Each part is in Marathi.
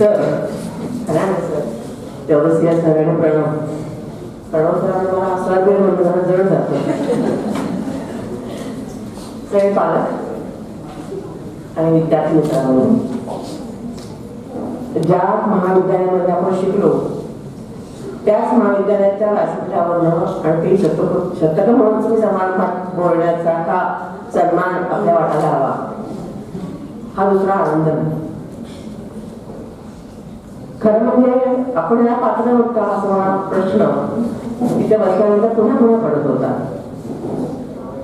सर. तेवढंच या सगळ्यांना प्रणाम. प्रणाम सरांना मला आस्वाद तरी म्हणतो जरा जड जातो. सगळे पालक. आणि विद्यार्थी मित्रांनो. ज्या महाविद्यालयामध्ये आपण शिकलो त्याच महाविद्यालयाच्या व्यासपीठावरनं आणखी शतक शतक म्हणून मी समारंभात बोलण्याचा का सन्मान आपल्या वाटायला हवा. हा दुसरा आनंद. नाही खरं म्हणजे आपण या पात्र आहोत का असा प्रश्न तिथे बसल्यानंतर पुन्हा पुन्हा पडत होता.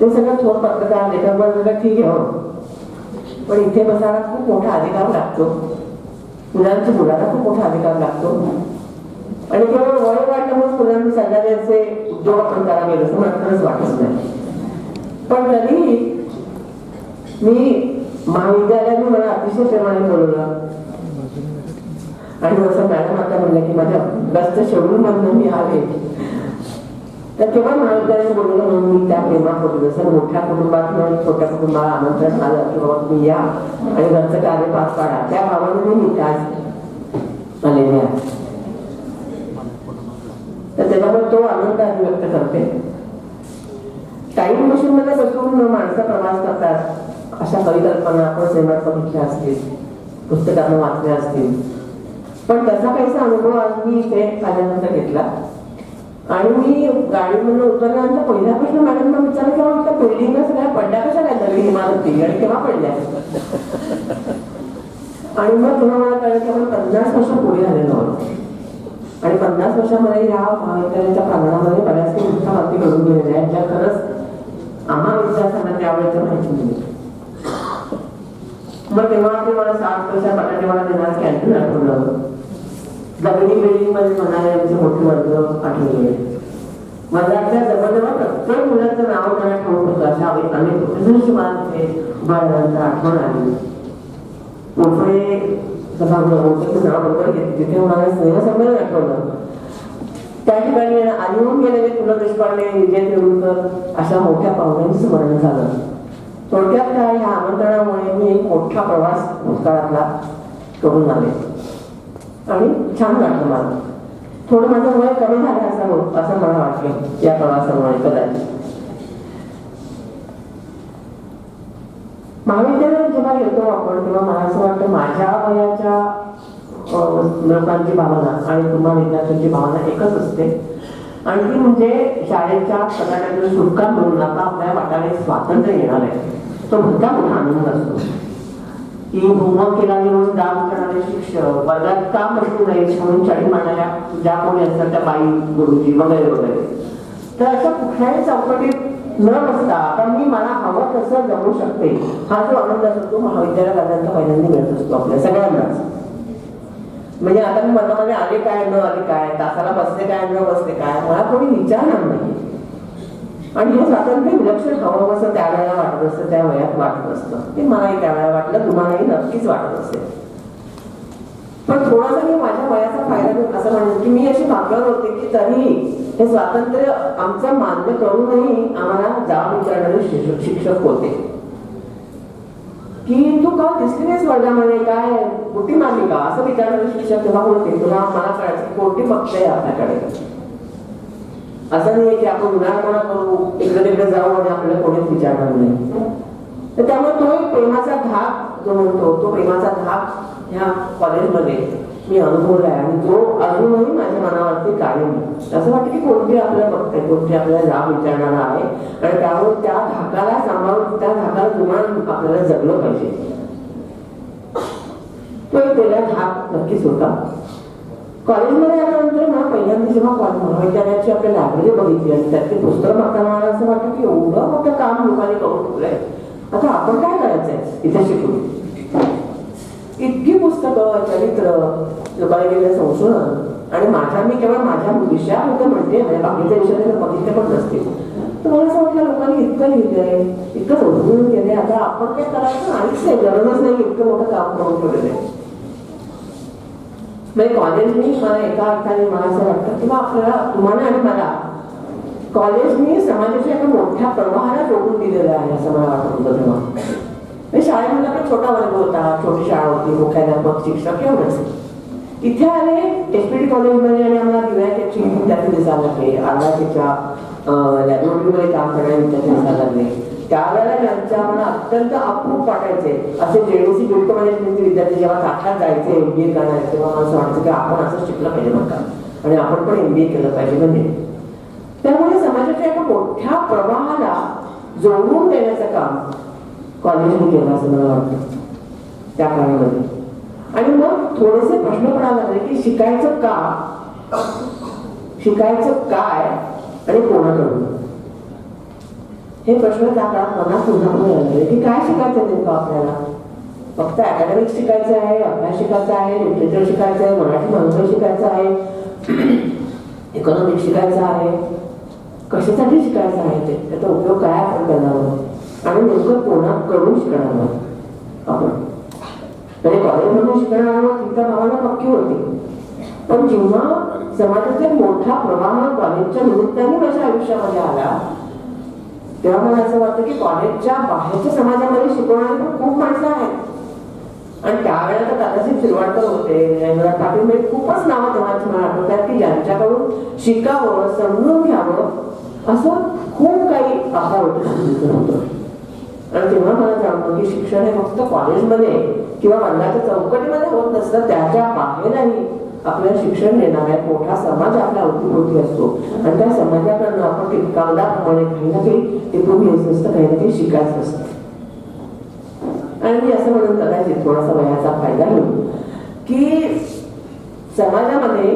ते सगळं थोर पत्रकार लेखक सगळं ठीक आहे हो. पण इथे बसायला खूप मोठा अधिकार लागतो. मुलांच्या मुलाला खूप मोठा अधिकार लागतो. आणि केवळ वय वाटल्यामुळे मुलांनी सगळ्यांचे उद्योग आपण करावे असं मला खरंच वाटत नाही. पण तरीही मी महाविद्यालयाने मला अतिशय प्रेमाने बोलवलं. आणि जसं मॅडम आता म्हणलं की माझ्या बसचं शेड्यूल मधून मी आले. तर तेव्हा महाविद्यालय बोलवलं म्हणून मी त्या प्रेमात होतो. जसं मोठ्या कुटुंबात छोट्या कुटुंबाला आमंत्रण आलं की बाबा तुम्ही या आणि घरचं कार्य पास पाडा. त्या भावाने मी आज आलेले आहे तर त्याच्यामुळे तो आनंद आधी व्यक्त करते. टाईम मशीन मध्ये बसून माणसं प्रवास करतात. अशा परिकल्पना आपण सिनेमात बघितल्या असतील पुस्तकांना वाचल्या असतील. पण तसा काहीसा अनुभव आज मी इथे आल्यानंतर घेतला. आणि मी गाडीमधून उतरल्यानंतर पहिला प्रश्न मॅडमना विचारला किंवा त्या बिल्डिंगला सगळ्या पडल्या कशा काय नवीन इमारती आणि केव्हा पडल्या? आणि मग पुन्हा मला कळलं की आपण पन्नास वर्ष पुढे झालेलो आहोत. आणि पन्नास वर्षामध्ये ह्या महाविद्यालयाच्या प्रांगणामध्ये बऱ्याच काही अगदी घडून गेलेल्या आहेत ज्या खरंच आम्हा विद्यार्थ्यांना त्यावेळेचं माहिती मिळते. मग तेव्हा ते मला सात पैसा बटाटे मला देणार कॅन्टीन आठवलं. दगडी बिल्डिंगमध्ये म्हणाले आमचे मोठे वर्ग आठवले वर्गातल्या जवळजवळ प्रत्येक मुलाचं नाव त्यांना ठेवून होतं. अशा अनेक अनेक प्रोफेसरची मला तिथे उभारल्यानंतर आठवण आली. मोफळे सभागृह मोठं नाव बरोबर तिथे मला स्नेहसंमेलन आठवलं. त्या ठिकाणी आली होऊन गेलेले पु ल देशपांडे विजय तेंडुलकर अशा मोठ्या पाहुण्यांचं स्मरण झालं. थोडक्यात काय ह्या आमंत्रणामुळे मी एक मोठा प्रवास भूतकाळातला करून आले. आणि छान वाटलं मला. थोडं माझं वय कमी झालं असं असं मला वाटलं या प्रवासामुळे कदाचित. महाविद्यालयात जेव्हा येतो आपण तेव्हा मला असं वाटतं माझ्या वयाच्या अं, लोकांची भावना आणि तुम्हा विद्यार्थ्यांची भावना एकच असते. आणि म्हणजे शाळेच्या कदाचित सुटका म्हणून आता आपल्या वाटाने स्वातंत्र्य येणार आहे. तो भलता मोठा आनंद असतो. की होमवर्क केला नाही म्हणून दाम करणारे शिक्षक वर्गात का बसू नये म्हणून चढी मारणाऱ्या ज्या कोणी असतात त्या बाई गुरुजी वगैरे वगैरे. तर अशा कुठल्याही चौकटीत न बसता आता मी मला हवं तसं जगू शकते. हा जो आनंद असतो तो महाविद्यालयात आल्यानंतर पहिल्यांदा मिळत असतो आपल्या सगळ्यांनाच. म्हणजे आता मी मनामध्ये आले काय न आले काय? तासाला बसते काय न बसते काय? मला कोणी विचारणार नाही आणि हे स्वातंत्र्य विलक्षण हवं असं त्यावेळेला वाटत असतं त्या वयात वाटत असतं. ते मलाही त्यावेळेला वाटलं तुम्हालाही नक्कीच वाटत असेल. पण थोडासा मी माझ्या वयाचा फायदा घेऊन असं म्हणेन की मी अशी भाकर होते की तरी हे स्वातंत्र्य आमचं मान्य करूनही आम्हाला जाब विचारणारे शिक्षक शिक्षक होते. की तू का दिसली नाहीस वर्गामध्ये काय? मोठी मारली का? असं विचारणारे शिक्षक तेव्हा होते तुला मला कळायचं कोणती बघते आपल्याकडे? असं नाही की आपण उन्हाळपणा करू इकडे तिकडे जाऊ आणि आपल्याला कोणीच विचारणार नाही. तर त्यामुळे तो एक प्रेमाचा धाक जो म्हणतो तो प्रेमाचा धाक ह्या कॉलेजमध्ये मी अनुभवला आहे. आणि तो अजूनही माझ्या मनावरती कायम असं वाटतं की कोणती आपल्याला बघते कोणती आपल्याला जाब विचारणार आहे. आणि त्यामुळे त्या धाकाला त्या धाकाला जुमान आपल्याला जगलं पाहिजे. तो एक वेगळा धाक नक्कीच होता. कॉलेजमध्ये आल्यानंतर ना पहिल्यांदा जेव्हा कॉलेज महाविद्यालयाची आपल्या लायब्ररी बघितली आणि त्यातली पुस्तक मागताना मला असं वाटतं की एवढं मोठं काम लोकांनी करून ठेवलंय. आता आपण काय करायचंय? इथे शिकून. इतकी पुस्तकं चरित्र लोकांनी केलेलं संशोधन. आणि माझ्या मी केवळ माझ्या विषयाबद्दल म्हणते म्हणजे बाकीच्या विषयाने बघितले पण नसतील. तर मला असं वाटलं लोकांनी इतकं लिहिलंय इतकं समजून केलंय आता आपण काय करायचं नाहीच नाही गरजच नाही इतकं मोठं काम करून ठेवलेलं आहे. म्हणजे कॉलेजनी मला एका अर्थाने मला असं वाटतं किंवा आपल्याला तुम्हाला आणि मला कॉलेजनी समाजाच्या एका मोठ्या प्रवाहाला जोडून दिलेलं आहे असं मला वाटत होतं तेव्हा. म्हणजे शाळेमध्ये पण छोटा वर्ग होता छोटी शाळा होती मुख्याध्यापक शिक्षक एवढंच. इथे आले एस पी डी कॉलेजमध्ये आणि आम्हाला दिव्याची विद्यार्थी दिसायला लागले आरवासीच्या लॅबोरेटरीमध्ये काम करणारे विद्यार्थी असायला लागले त्यावेळेला त्यांच्या मला अत्यंत अप्रूप वाटायचे. असे जेडीसी गुप्त मॅनेजमेंटचे विद्यार्थी जेव्हा साठात जायचे एम बी ए करणारे तेव्हा मला असं वाटतं की आपण असं शिकलं पाहिजे बरं का? आणि आपण पण एम बी ए केलं पाहिजे म्हणजे त्यामुळे समाजाच्या एका मोठ्या प्रवाहाला जोडून देण्याचं काम कॉलेजने केलं असं मला वाटतं. त्या काळामध्ये. आणि मग थोडेसे प्रश्न पडायला लागले की शिकायचं का? शिकायचं काय? आणि कोणाकडून हे प्रश्न त्या काळात मनात पुन्हा पुन्हा लागले की काय शिकायचं नेमकं आपल्याला? फक्त अकॅडमिक शिकायचं आहे अभ्यास शिकायचा आहे लिटरेचर शिकायचं आहे मराठी माणसं शिकायचं आहे इकॉनॉमिक शिकायचं आहे. कशासाठी शिकायचं आहे ते? त्याचा उपयोग काय आपण करणार आहोत? आणि नेमकं कोणाकडून शिकणार आहोत? आपण. म्हणजे कॉलेजमधून शिकणार आहोत ही तर पक्की होती. पण जेव्हा समाजाचा मोठा प्रवाह कॉलेजच्या निमित्ताने माझ्या आयुष्यामध्ये आला. तेव्हा मला असं वाटतं की कॉलेजच्या बाहेरच्या समाजामध्ये शिकवणारी पण खूप माणसं आहेत. आणि त्यावेळेला तर दादाजी शिरवाडकर होते पाटील म्हणजे खूपच नावं तेव्हाची मला आठवतात की ज्यांच्याकडून शिकावं समजून घ्यावं असं खूप काही आशा होतं आणि तेव्हा मला जाणवलं की शिक्षण हे फक्त कॉलेजमध्ये किंवा वर्गाच्या चौकटीमध्ये होत नसतं त्याच्या बाहेरही आपल्याला शिक्षण देणारा एक मोठा समाज आपल्या अवतीभोवती असतो. आणि त्या समाजाकडनं आपण ते कागदाप्रमाणे काही ना काही टिपून घ्यायचं असतं काही ना काही शिकायचं असतं. आणि मी असं म्हणून कदाचित थोडासा वयाचा फायदा घेऊन की समाजामध्ये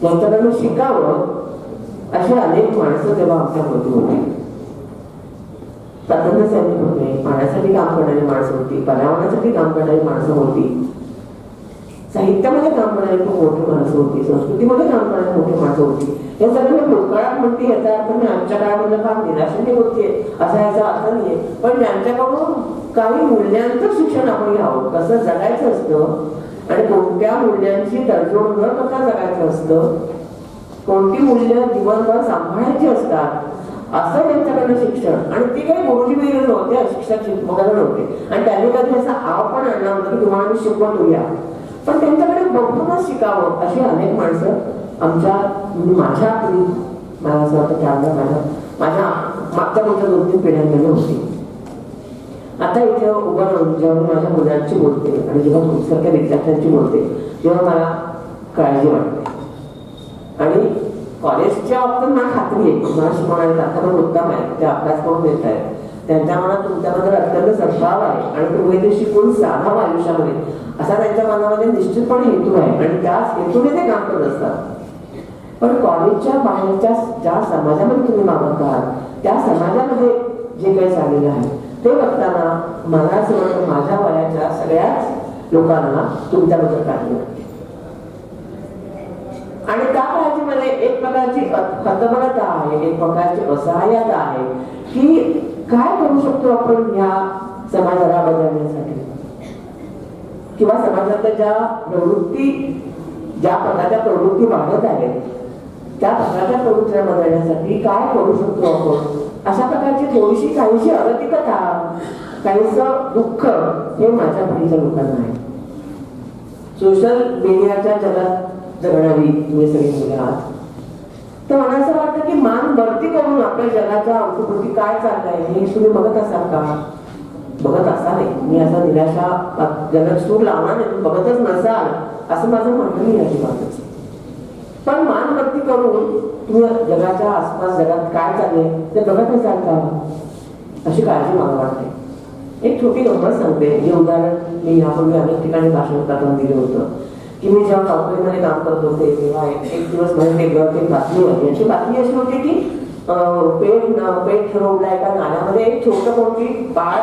ज्यांच्याकडनं शिकावं अशी अनेक माणसं तेव्हा आमच्या होती होती. स्वातंत्र्य सैनिक होते पाण्यासाठी काम करणारी माणसं होती पर्यावरणासाठी काम करणारी माणसं होती. साहित्यामध्ये काम करणारी खूप मोठी माणसं होती संस्कृतीमध्ये काम करणारी मोठी माणसं होती. हे सगळं मी भूतकाळात म्हणते याचा अर्थ मी आमच्या काळामध्ये फार निराशाने बोलते असा याचा अर्थ नाहीये. पण त्यांच्याकडून काही मूल्यांचं शिक्षण आपण घ्यावं कसं जगायचं असतं आणि कोणत्या मूल्यांची तडजोड न करता जगायचं असतं कोणती मूल्य जीवनभर सांभाळायची असतात असं त्यांच्याकडनं शिक्षण. आणि ती काही गुरुजी वगैरे नव्हते शिक्षक शिकवणारे नव्हते. आणि त्यांनी कधी असा आव पण आणला होता की तुम्हाला मी शिकवतो या. पण त्यांच्याकडे बघूनच शिकावं अशी अनेक माणसं आमच्या म्हणजे माझ्या मला असं वाटतं त्यामुळे माझ्या माझ्या मागच्या मोठ्या दोन तीन पिढ्यांमध्ये होती. आता इथे उभं राहून जेव्हा माझ्या मुलांची बोलते आणि जेव्हा तुमच्यासारख्या विद्यार्थ्यांची बोलते तेव्हा मला काळजी वाटते. आणि कॉलेजच्या बाबतीत मला खात्री आहे. मला शिकवणारे पण उत्तम आहे ते अभ्यास करून देत आहेत. त्यांच्या मनात तुमच्याबद्दल अत्यंत सद्भाव आहे. आणि तुम्ही ते शिकून साधावं आयुष्यामध्ये असा त्यांच्या मनामध्ये निश्चितपणे हेतू आहे. आणि त्याच हेतूने ते काम करत असतात. पण कॉलेजच्या बाहेरच्या ज्या समाजामध्ये तुम्ही मागत आहात त्या समाजामध्ये जे काही चाललेलं आहे ते बघताना मला असं वाटतं माझ्या वयाच्या सगळ्याच लोकांना तुमच्याबद्दल काळजी वाटते आणि त्या काळजीमध्ये एक प्रकारची हतबलता आहे एक प्रकारची असहाय्यता आहे की काय करू शकतो आपण ह्या समाजाला बदलण्यासाठी? किंवा समाजातल्या ज्या प्रवृत्ती ज्या प्रकारच्या प्रवृत्ती वाढत आहेत त्या प्रकारच्या प्रवृत्त्या बदलण्यासाठी काय करू शकतो आपण? अशा प्रकारची थोडीशी काहीशी अगतिकता काहीस दुःख हे माझ्या भाईच्या लोकांना आहे. सोशल मीडियाच्या जगात जगणारी तुम्ही सगळी मुलं आहात. तर मला असं वाटतं की मान भरती करून आपल्या जगाच्या अवतीभोवती काय चाललंय हे तुम्ही बघत असाल का? बघत असाल मी असा निराशा जगात सूर लावणार नाही बघतच नसाल असं माझं म्हणणं नाही अजिबातच. पण मान भरती करून तुम्ही जगाच्या आसपास जगात काय चाललंय ते बघत असाल का? अशी काळजी मला वाटते. एक छोटी गंमत सांगते. जे उदाहरण मी यापूर्वी अनेक ठिकाणी भाषण करताना दिलं होतं की मी जेव्हा नोकरीमध्ये काम करत होते तेव्हा एक दिवस माझ्या टेबलवरती एक बातमी होती. याची बातमी अशी होती की पेट पेट न- पेठ रोडला एका नाल्यामध्ये एक छोटं कोणती बाळ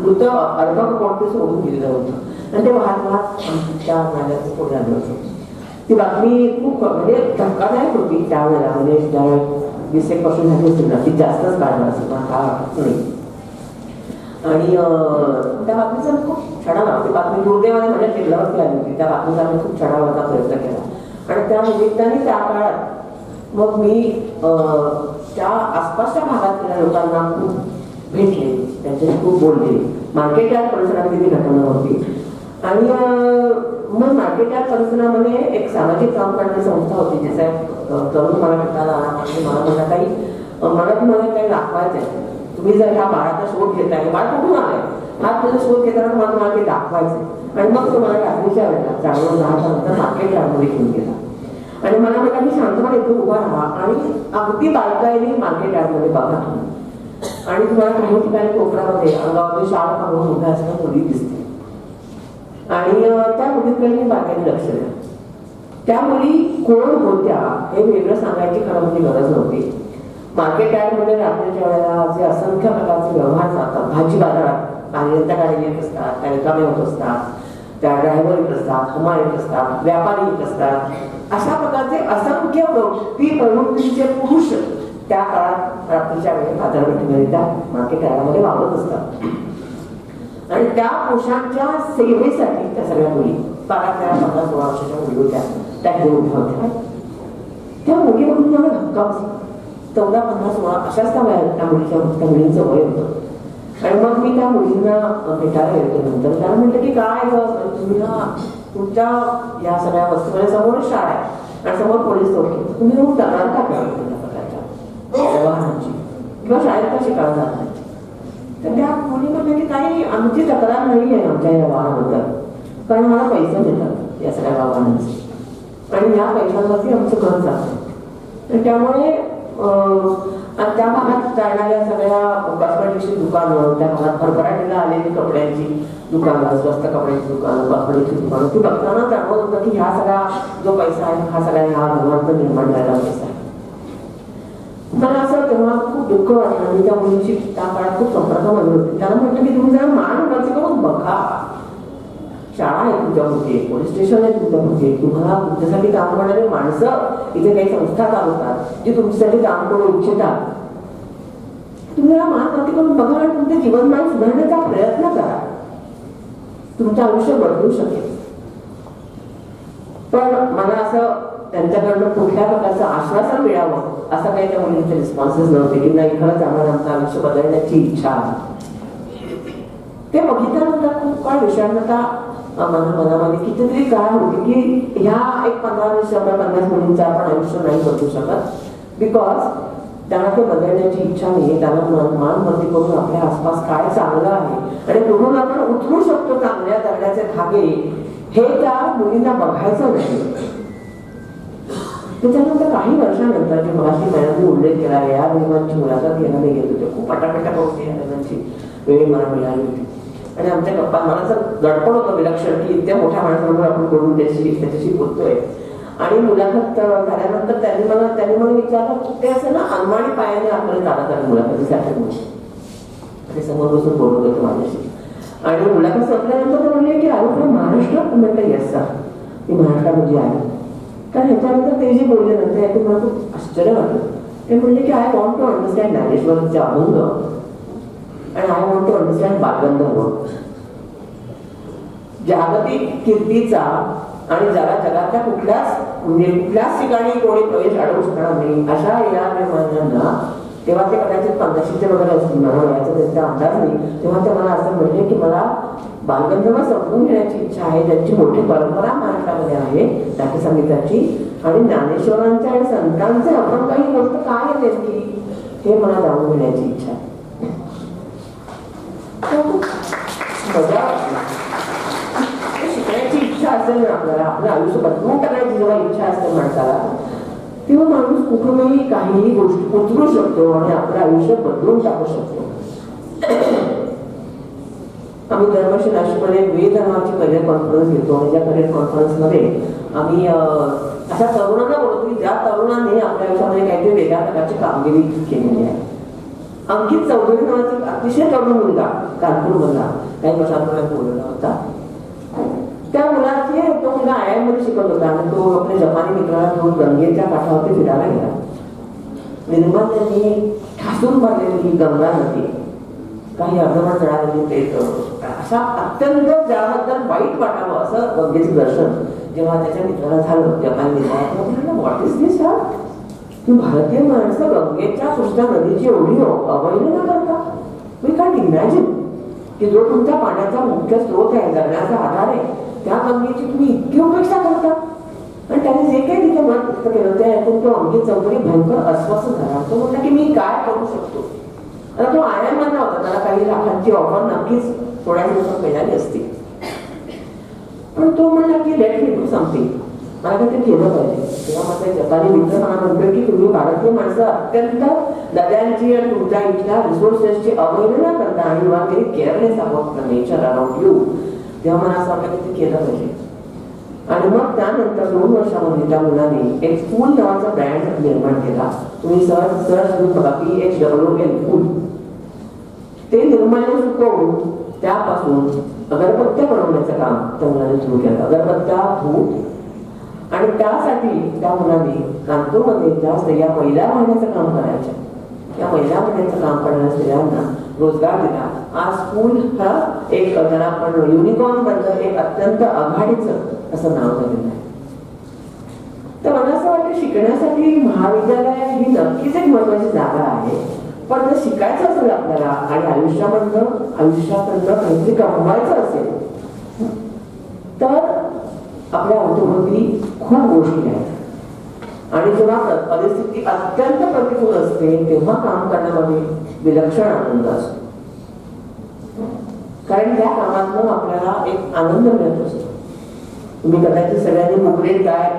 मृत अर्ध कोणते सोडून दिलेलं होतं. आणि ते वाहत वाहत त्या नाल्याचं पुढे आलं होतं. ती बातमी खूप म्हणजे धक्कादायक होती त्यावेळेला. म्हणजे ज्यावेळेस वीस एक वर्ष झाली होती ना ती जास्तच काढलं असं हा आणि त्या बातमीचा खूप छडा ती बातमी दुर्दैवाने म्हणजे माझ्या टेबलावरती आली होती. त्या बातमीचा आम्ही खूप चढावाचा प्रयत्न केला. आणि त्या निमित्ताने त्या काळात मग मी त्या आसपासच्या भागातल्या लोकांना खूप भेटले. त्यांच्याशी खूप बोलले. मार्केट यार्ड परिसरात ती घटना होती? आणि मग मार्केट यार्ड परिसरामध्ये एक सामाजिक काम करणारी संस्था होती ज्याचा तरुण मला भेटायला आला मला काही मनात मला तुम्हाला काही दाखवायचं. आहे तुम्ही जर ह्या बाळाचा शोध घेताय बाळ कुठून आलाय? हा तुझा शोध घेताना मला तुम्हाला काही दाखवायचं. आहे. आणि मग तुम्हाला रात्रीच्या वेळेला चांगलं दहा नंतर मार्केट यार्डमध्ये घेऊन गेला. आणि मला म्हटलं शांतपणे इथे उभा राहा आणि अगदी बारकाईने मार्केट यार्डमध्ये बघा आणि तुम्हाला काही ठिकाणी कोपऱ्यामध्ये अंगावरती शाळ पाहून उभ्या असणं मुली दिसते. आणि त्या मुलीकडे मी बारकाईने लक्ष द्या. त्या मुली कोण होत्या हे वेगळं सांगायची खरं म्हणजे गरज नव्हती. मार्केट यार्डमध्ये रात्रीच्या वेळेला जे असंख्य प्रकारचे व्यवहार जातात भाजी बाजारात आणि त्या गाडी येत असतात त्या रिकामे होत असतात. त्या ड्रायव्हर येत असतात हमा येत असतात व्यापारी येत असतात. अशा प्रकारचे असंख्य प्रवृत्ती प्रवृत्तीचे पुरुष त्या काळात रात्रीच्या वेळी बाजारपेठेमध्ये त्या मार्केट यार्डामध्ये वावरत असतात. आणि त्या पुरुषांच्या सेवेसाठी त्या सगळ्या मुली बारा तेरा पंधरा सोळा वर्षाच्या मुली होत्या. त्या घेऊन उभ्या होत्या. त्या मुली म्हणून मला धक्का बसला. चौदा पंधरा सोळा अशाच त्या वयात त्या मुलीच्या त्या मुलींचं वय होतं. आणि मग मी त्या मुलींना भेटायला गेले नंतर. त्याला म्हटलं की काय गं, तुम्ही ना तुमच्या या सगळ्या वस्तूमध्ये समोर शाळा आहे. आणि समोर पोलीस चौकी तुम्ही जाऊन तक्रार का करावी प्रकारच्या. व्यवहारांची. किंवा शाळेत का शिकायला जात नाही. तर त्या मुली म्हटलं की काही आमची तक्रार नाही आहे आमच्या या वाहनाबद्दल कारण मला पैसे मिळतात या सगळ्या वाहनांचे आणि या पैशांवरती आमचं घर जातं. तर त्यामुळे आणि त्या भागात जाणाऱ्या सगळ्या कॉस्मेटिक्सची दुकानं त्या भागात भरभराटीला आलेली कपड्यांची दुकानं स्वस्त कपड्याची दुकानं कॉस्मेटिक्सची दुकानं. ती बघताना जाणवत होतं की ह्या सगळा जो पैसा आहे हा सगळ्या ह्या घरात निर्माण झालेला पैसा आहे. मला असं तेव्हा खूप दुःख वाटलं आणि त्या मुलीची त्या काळात खूप संपर्कामध्ये होती. त्याला म्हटलं की तुम्ही जरा मान उगाच बघा. शाळा आहे तुमच्या होते पोलीस स्टेशन आहे तुमच्या होते. तुम्हाला तुमच्यासाठी काम करणारे माणसं इथे काही संस्था चालवतात जे तुमच्यासाठी काम करू इच्छितात. तुम्ही मान वरती करून बघा आणि तुमचे जीवनमान सुधारण्याचा प्रयत्न करा. तुमचं आयुष्य बदलू शकेल. पण मला असं त्यांच्याकडनं कुठल्या प्रकारचं आश्वासन मिळावं असं काही त्या मुलींचे रिस्पॉन्सेस नव्हते की नाही खरंच आम्हाला आमचं आयुष्य बदलण्याची इच्छा आहे. ते बघितल्यानंतर खूप काळ विषयांना मनामध्ये कितीतरी काळ होती की ह्या एक पंधरा वीस शंभर पन्नास मुलींचं आपण आयुष्य नाही बदलू शकत. बिकॉज त्यांना ते बदलण्याची इच्छा नाही त्यांना मान मती करून आपल्या आसपास काय चांगलं आहे आणि म्हणून आपण उतरू शकतो चांगल्या करण्याचे धागे. हे त्या मुलींना बघायचं नाही. त्याच्यानंतर काही वर्षानंतर जे मगाशी मॅडमने उल्लेख केला आहे, या मुलांची मुलाखत घ्यायला नाही गेलो होते. खूप पटापटा गोष्टी या वेळ मला मिळाली होती. आणि आमच्या गप्पा मला असं दडपण होतं विलक्षण की इतक्या मोठ्या माणसाबरोबर आपण करून त्याची त्याच्याशी बोलतोय. आणि मुलाखत झाल्यानंतर त्यांनी मला त्यांनी मला विचारलं ते असं ना अनमाणी पायाने आपल्याला चालत आलं मुलाखतीसाठी. म्हणून ते समोर बसून बोलत होते माझ्याशी. आणि मुलाखत संपल्यानंतर ते म्हणले की अरे तुम्ही महाराष्ट्रात म्हटलं येस सर मी महाराष्ट्रामध्ये म्हणजे आहे कारण ह्याच्यानंतर ते जे बोलले नंतर ते ऐकून मला खूप आश्चर्य वाटलं. ते म्हणले की आय वॉन्ट टू अंडरस्टँड ज्ञानेश्वरचे अभंग. आणि हा म्हणतो अंडरस्टँड बालगंधर्व जागतिक कीर्तीचा आणि जगा जगातल्या कुठल्याच म्हणजे कुठल्याच ठिकाणी कोणी प्रवेश अडवू शकणार नाही. अशा या निर्माण्यांना तेव्हा ते कदाचित पंधराशेचे वगैरे असतील मला याचा त्यांचा अंदाज नाही. तेव्हा ते मला असं म्हणले की मला बालगंधर्व समजून घेण्याची इच्छा आहे ज्यांची मोठी परंपरा महाराष्ट्रामध्ये आहे नाट्य संगीताची आणि ज्ञानेश्वरांच्या आणि संतांचे आपण काही गोष्ट काय आहे नेमकी हे मला जाणून घेण्याची इच्छा आहे. शिकण्याची इच्छा असेल ना आपल्याला आपलं आयुष्य बदलून टाकण्याची जेव्हा इच्छा असते माणसाला तेव्हा माणूस कुठूनही काहीही गोष्टी उतरू शकतो आणि आपलं आयुष्य बदलून टाकू शकतो आम्ही दरवर्षी नाशिकमध्ये विविध धर्माची करिअर कॉन्फरन्स घेतो आणि त्या करिअर कॉन्फरन्समध्ये आम्ही अं, अशा तरुणांना बोलतो की ज्या तरुणांनी आपल्या आयुष्यामध्ये काहीतरी वेगळ्या प्रकारची कामगिरी केलेली आहे. अंकित चौधरी नावाचा अतिशय तरुण मुलगा कानपूरमधला काही वर्षांपूर्वी बोललेला होता. त्या मुलाचे तो मुलगा आय आयमध्ये शिकत होता आणि तो आपल्या जपानी मित्राला घेऊन गंगेच्या काठावरती फिरायला गेला. निर्माण त्यांनी ठासून भरलेली ही गंगा नदी. काही अर्धवट जळालेली ते अशा अत्यंत ज्याबद्दल वाईट वाटावं असं गंगेचं दर्शन जेव्हा त्याच्या मित्राला झालं जपानी मित्राला व्हॉट इज दिस की भारतीय माणसं गंगेच्या कृष्णा नदीची एवढी अवहेलना करतात वी कांट इमॅजिन की जो तुमच्या पाण्याचा मुख्य स्रोत आहे जगण्याचा आधार आहे त्या गंगेची तुम्ही इतकी उपेक्षा करता आणि त्याने जे व्यक्त केलं ते ऐकून तो अंकित चौधरी भयंकर अस्वस्थ झाला तो म्हटला की मी काय करू शकतो आता तो आय एम म्हणला होता त्याला काही लाखांची ऑफर नक्कीच थोड्या दिवसात मिळाली असती पण तो म्हणला की लेट मी डू समथिंग मला काही ते केलं पाहिजे तेव्हा माझा एक जपानी मित्र मला म्हणतो की तुम्ही भारतीय माणसं अत्यंत नद्यांची आणि तुमच्या इथल्या रिसोर्सेसची अवहेलना करता आणि you are very careless about the nature around you तेव्हा मला असं वाटलं की ते केलं पाहिजे. आणि मग त्यानंतर दोन वर्षामध्ये त्या मुलाने एक फूल नावाचा ब्रँड निर्माण केला. तुम्ही सहज सहज करून बघा पी एच डब्ल्यू एल फूल. ते निर्माण सुकवून त्यापासून अगरबत्त्या बनवण्याचं काम त्या मुलाने सुरू केलं. अगरबत्त्या धूप आणि त्यासाठी त्या मुलांनी कांतूरमध्ये जास्त या महिला महिन्याचं काम करायचं. या महिला महिन्याचं काम करणाऱ्या स्त्रियांना रोजगार दिला. आज स्कूल हा एक त्याला आपण युनिकॉर्न बनलं एक अत्यंत आघाडीचं असं नाव झालेलं आहे. तर मला असं वाटतं शिकण्यासाठी महाविद्यालय ही नक्कीच एक महत्वाची जागा आहे. पण जर शिकायचं असेल आपल्याला आणि आयुष्यामधनं आयुष्यापर्यंत काहीतरी कमवायचं असेल तर आपल्या अवतीभोवती खूप गोष्टी आहेत. आणि जेव्हा परिस्थिती अत्यंत प्रतिकूल असते तेव्हा काम करण्यामध्ये म्हणजे विलक्षण आनंद असतो. कारण त्या कामातनं आपल्याला एक आनंद मिळत असतो. तुम्ही कदाचित सगळ्यांनी मुकडेल काय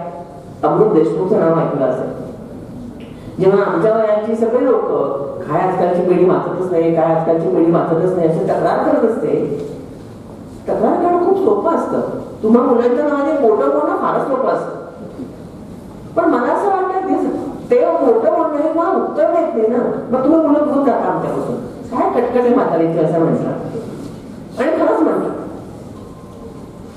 अमृत देशमुखचं नाव ऐकलं असेल. जेव्हा आमच्या वयाची सगळे लोक काय आजकालची पिढी वाचतच नाही काय आजकालची पिढी वाचतच नाही अशी तक्रार करत असते. तक्रार सोपं असतं. तुम्हा मुलांच्या नावाने मोठं बोलणं फारच सोपं असतं. पण मला असं वाटतं की ते मोठं बोलणं हे मला उत्तर देत नाही ना. मग तुम्ही मुलं दूर जाता आमच्यापासून. काय कटकटे आहे असं म्हटलं. आणि खरंच म्हटलं.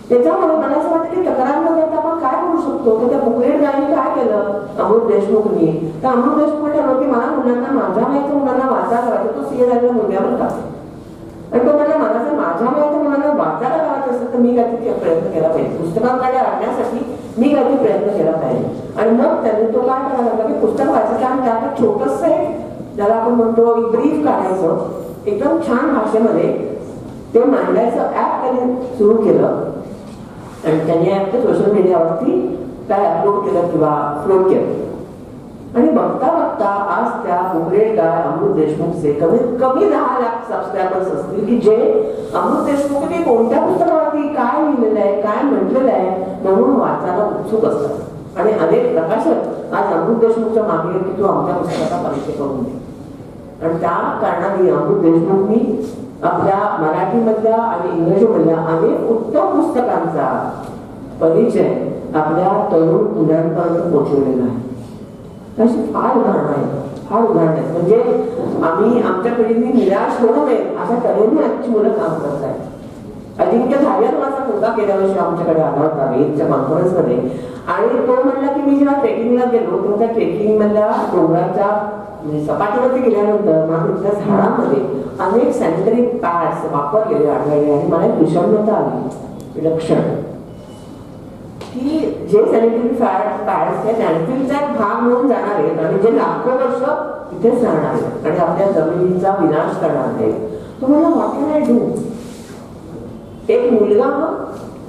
त्याच्यामुळे मला असं वाटतं की तक्रार न करता आपण काय करू शकतो? तर त्या बुकलेट गायनी काय केलं? अमृत देशमुखनी. तर अमृत देशमुख ठरवलं की मला मुलांना माझ्या माहिती मुलांना वाचा करायचं. तो सीए झालेल्या मुलग्यावर टाकतो आणि तो मला मला जर माझ्या वयाच्या वाचायला लावायचं असेल तर मी काहीतरी प्रयत्न केला पाहिजे. पुस्तकांकडे आणण्यासाठी मी काहीतरी प्रयत्न केला पाहिजे. आणि मग त्यांनी तो काय करायला लागला की पुस्तक वाचायचं आणि त्यात छोटस एक ज्याला आपण म्हणतो ब्रीफ काढायचं एकदम छान भाषेमध्ये ते मांडायचं ऍप त्यांनी सुरू केलं. आणि त्यांनी ऍप ते सोशल मीडियावरती काय अपलोड केलं किंवा अपलोड केलं. आणि बघता बघता आज त्या उमरेड अमृत देशमुखचे कमीत कमी दहा लाख सबस्क्रायबर्स असतील की जे अमृत देशमुखने कोणत्या पुस्तकावरती काय लिहिलेलं आहे काय म्हटलेलं आहे म्हणून वाचायला उत्सुक असतात. आणि अनेक प्रकाशक आज अमृत देशमुखच्या मागे की तू आमच्या पुस्तकाचा परिचय करून दे आणि त्या कारणाने अमृत देशमुखनी आपल्या मराठीमधल्या आणि इंग्रजीमधल्या अनेक उत्तम पुस्तकांचा परिचय आपल्या तरुण मुलांपर्यंत पोहोचवलेला आहे. अशी फार उदाहरणं आहेत फार उदाहरणं आहेत म्हणजे आम्ही आमच्या पिढीने निराश होऊ नये अशा तऱ्हेने आजची मुलं काम करत आहेत अजिंक्य झाल्या माझा मुलगा गेल्या वर्षी आमच्याकडे आला होता वेदच्या कॉन्फरन्समध्ये आणि तो म्हणला की मी जेव्हा ट्रेकिंगला गेलो तेव्हा त्या ट्रेकिंग मधल्या डोंगराच्या म्हणजे सपाटीवरती गेल्यानंतर मला तिथल्या झाडांमध्ये अनेक सॅनिटरी पॅड्स वापरलेले आढळले आणि मला एक विषमता आली विलक्षण. की जे सॅनिटरी पॅड पॅड्स हे लँडफिलचा एक भाग म्हणून जाणार आहेत आणि जे लाखो वर्ष तिथेच राहणार आहेत आणि आपल्या जमिनीचा विनाश करणार आहेत. तो मला व्हॉट कॅन आय डू एक मुलगा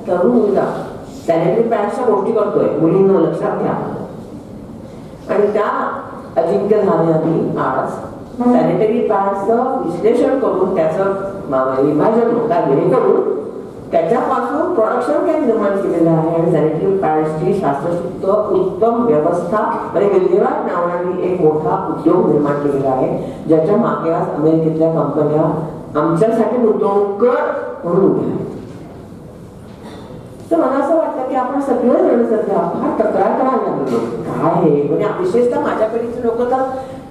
तरुण मुलगा. सॅनिटरी पॅडच्या गोष्टी करतोय. मुलींना लक्षात घ्या. आणि त्या अजिंक्य झाल्याने आज सॅनिटरी पॅडचं विश्लेषण करून त्याचं म- विभाजन होता जेणेकरून त्याच्यापासून प्रोडक्शन काय निर्माण केलेलं आहे. आणि सॅनिटरी पॅड्सची शास्त्रशुद्ध उत्तम व्यवस्था आणि विल्हेवाट नावाने एक मोठा उद्योग निर्माण केलेला आहे. ज्याच्या मागे आज अमेरिकेतल्या कंपन्या आमच्यासाठी गुंतवणूक म्हणून उभ्या आहेत. तर मला असं वाटतं की आपण सगळे जण सध्या फार तक्रार करायला लागलो काय आहे म्हणजे विशेषतः माझ्या पिढीचे लोक तर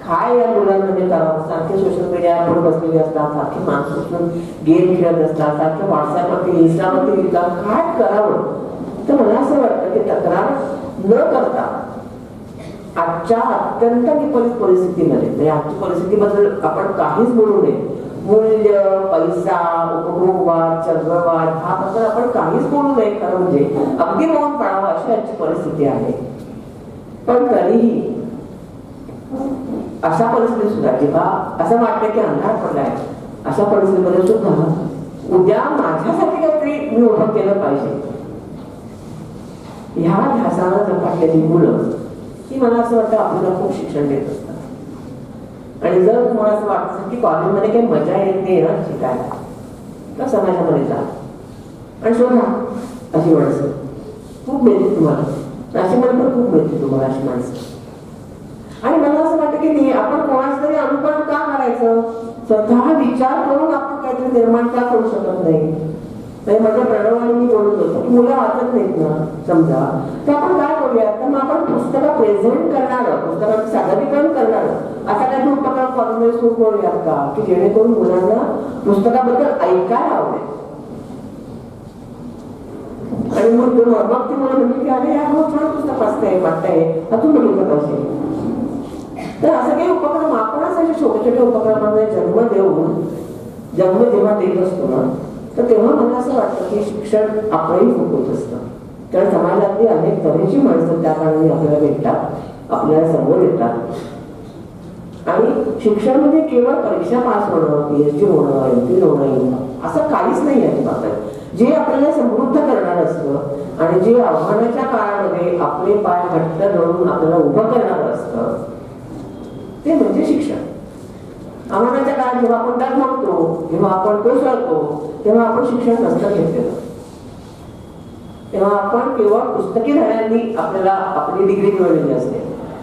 काय या मुलांमध्ये करावं सारखे सोशल मीडियावर बसलेले असतात सारखे माणसं गेम खेळत असतात सारखे व्हॉट्सअपवरती इन्स्टावरती लिहितात. काय करावं? तर मला असं वाटतं की तक्रार न करता आजच्या अत्यंत विपरीत परिस्थितीमध्ये म्हणजे आजच्या परिस्थितीबद्दल आपण काहीच बोलू नये. मूल्य पैसा उपभोगवाद चंद्रवाद हा बद्दल आपण काहीच बोलू नये. खरं म्हणजे अगदी मौन पडावं अशी आजची परिस्थिती आहे. पण तरीही अशा परिस्थितीत सुद्धा किंवा असं वाटतं की अंधार पडलाय अशा परिस्थितीमध्ये सुद्धा उद्या माझ्यासाठी काहीतरी मी उभं केलं पाहिजे. ह्या ध्यासानं झपाटलेली मुलं ही मला असं वाटतं आपल्याला खूप शिक्षण देत असतात. आणि जर तुम्हाला असं वाटत असेल की कॉलेजमध्ये काही मजा येत नाही ना शिकायला तर समाजामध्ये जा. आणि शोधा अशी माणसं. खूप मिळते तुम्हाला. नाशिकमध्ये पण खूप मिळते तुम्हाला अशी माणसं. आणि मला असं वाटतं की नाही आपण कोणाच तरी अनुकरण का करायचं? स्वतः विचार करून आपण काहीतरी निर्माण का करू शकत नाही? म्हणजे माझ्या प्रणवाने मी बोलत होतो की मुलं वाचत नाहीत ना समजा. तर आपण काय करूया तर मग आपण पुस्तकं प्रेझेंट करणार पुस्तकाचं सादरीकरण करणार. असा काही उपक्रम कॉलेजमध्ये सुरू करूयात का? की जेणेकरून मुलांना पुस्तकाबद्दल ऐकायला आवडेल. आणि मग ते मग ती मुलं म्हणली की अरे यार हो छान पुस्तक वाचताय वाटतंय अजून बघितलं पाहिजे तर असं काही उपक्रम आपणच असे छोटे छोटे उपक्रमांना जन्म देऊन जन्म जेव्हा देत असतो ना तर तेव्हा मला असं वाटतं की शिक्षण आपणही फुकवत असतं. कारण समाजातली अनेक तऱ्हेची माणसं त्या कारणाने आपल्याला भेटतात आपल्याला समोर येतात. आणि शिक्षण म्हणजे केवळ परीक्षा पास होणं पीएचडी होणं एम पी होणं असं काहीच नाही आहे बाबत जे आपल्याला समृद्ध करणार असतं आणि जे आव्हानाच्या काळामध्ये आपले पाय घट्ट धरून आपल्याला उभं करणार असतं ते म्हणजे शिक्षण. आव्हानाच्या काळात जेव्हा आपण त्यात मागतो जेव्हा आपण कोसळतो तेव्हा आपण शिक्षण नसतं घेतलेलं तेव्हा आपण केवळ पुस्तकी धड्यांनी आपल्याला आपली डिग्री मिळवलेली असते.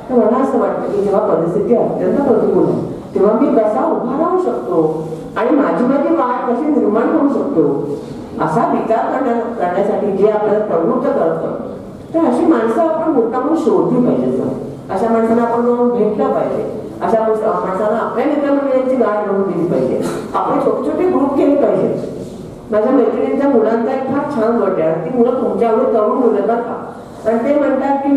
तर मला असं वाटतं की जेव्हा परिस्थिती अत्यंत प्रतिकूल आहे तेव्हा मी कसा उभा राहू शकतो आणि माझी माझी वाट कशी निर्माण करू शकतो असा विचार करण्या करण्यासाठी जे आपल्याला प्रवृत्त करतं तर अशी माणसं आपण मुद्दामून शोधली पाहिजे अशा माणसांना आपण भेटलं पाहिजे. अशा माणसाला माणसांना आपल्या मित्रमंडळींची गाठ घालून दिली पाहिजे. आपले छोटे छोटे ग्रुप केले पाहिजे. माझ्या मैत्रिणींच्या मुलांचा एक फार छान गट आहे. ती मुलं तुमच्या एवढे तरुण मुलं बरं का? आणि ते म्हणतात की